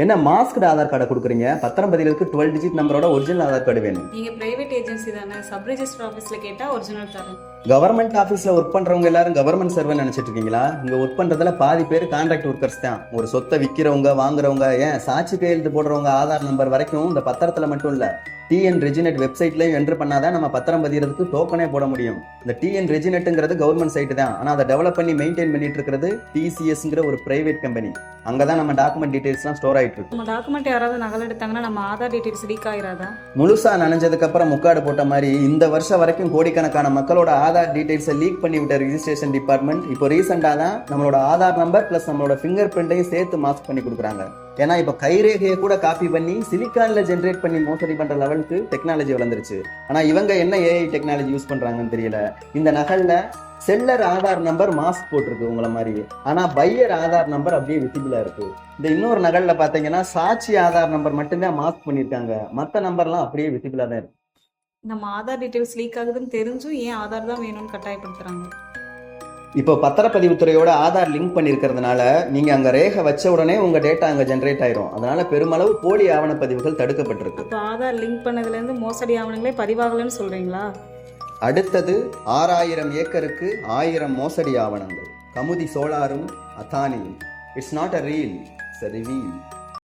என்ன மாஸ்க்டு ஆதார் கார்டை கொடுக்குறீங்க? பத்திரம் பதிலுக்கு டுவெல் டிஜிட் நம்பரோட ஒரிஜினல் ஆதார் கார்டு வேணும். நீங்க பிரைவேட் ஏஜென்சி தானே? சப் ரெஜிஸ்டர் ஆஃபீஸ்ல கேட்டா ஒரிஜினல் தரேன். கவர்மெண்ட் ஆஃபீஸில் ஒர்க் பண்ணுறவங்க எல்லாரும் கவர்மெண்ட் சர்வன் நினச்சிட்டு இருக்கீங்களா? இங்கே ஒர்க் பண்ணுறதுல பாதி பேர் கான்ட்ராக்ட் ஒர்க்கர்ஸ் தான். ஒரு சொத்தை விற்கிறவங்க வாங்குறவங்க ஏன் சாட்சி கையெழுத்து போடுறவங்க ஆதார் நம்பர் வரைக்கும் இந்த பத்திரத்தில் மட்டும் இல்லை. டிஎன் ரெஜினெட் வெப்சைட்லையும் என்ட்ரு பண்ணாதான் நம்ம பத்திரம் பதிகிறதுக்கு டோக்கனே போட முடியும். இந்த டிஎன் ரெஜினெட்டுங்கிறது கவர்மெண்ட் சைட்டு தான். ஆனால் அதை டெவலப் பண்ணி மெயின்டைன் பண்ணிட்டு இருக்கிறது டிசிஎஸ்ங்கிற ஒரு பிரைவேட் கம்பெனி அங்கே தான் நம்ம டாக்குமெண்ட் டீடைல்ஸ்லாம் ஸ்டோர் ஆகிட்டு இருக்கு நம்ம டாக்குமெண்ட் யாராவது நகல் எடுத்தாங்கன்னா நம்ம ஆதார் டீடைல்ஸ் லீக் ஆயிராதா? முழுசா நனைஞ்சதுக்கு அப்புறம் முக்காடு போட்ட மாதிரி இந்த வருஷம் வரைக்கும் கோடிக்கணக்கான மக்களோட ஆதார் டீடைல்ஸை லீக் பண்ணி விட்ட ரிஜிஸ்ட்ரேஷன் டிபார்ட்மெண்ட் இப்போ ரீசெண்டாக தான் நம்மளோட ஆதார் நம்பர் ப்ளஸ் நம்மளோட ஃபிங்கர் பிரிண்ட்டையும் சேர்த்து மாஸ்க் பண்ணி கொடுக்குறாங்க. ஏன்னா இப்போ கைரேகையை கூட காப்பி பண்ணி சிலிக்கானில் ஜென்ரேட் பண்ணி மோசடி பண்ற லெவலுக்கு டெக்னாலஜி வளர்ந்துருச்சு. ஆனா இவங்க என்ன ஏஐ டெக்னாலஜி யூஸ் பண்றாங்கன்னு தெரியல. இந்த நகல்ல செல்லர் ஆதார் நம்பர் மாஸ்க் போட்டிருக்கு உங்களை மாதிரி. ஆனா பையர் ஆதார் நம்பர் அப்படியே விசிபிளாக இருக்கு. இந்த இன்னொரு நகல்ல பார்த்தீங்கன்னா சாட்சி ஆதார் நம்பர் மட்டும்தான் மாஸ்க் பண்ணியிருக்காங்க மத்த நம்பர்லாம் அப்படியே விசிபிளாக தான் இருக்கு. நம்ம ஆதார் டீட்டெயில்ஸ் லீக் ஆகுதுன்னு தெரிஞ்சும் ஏன் ஆதார் தான் வேணும்னு கட்டாயப்படுத்துறாங்க? இப்போ பத்திரப்பதிவுத்துறையோட ஆதார் லிங்க் பண்ணியிருக்கிறதுனால நீங்க அங்க ரேகை வச்ச உடனே உங்க டேட்டா அங்க ஜென்ரேட் ஆயிரும். அதனால பெருமளவு போலி ஆவணப்பதிவுகள் தடுக்கப்பட்டிருக்கு. ஆதார் லிங்க் பண்ணதுல இருந்து மோசடி ஆவணங்களே பதிவாகலன்னு சொல்றீங்களா? அடுத்தது ஆறாயிரம் ஏக்கருக்கு ஆயிரம் மோசடி ஆவணங்கள். கமுதி சோலாரும் அத்தானியும். It's not a reel it's a reveal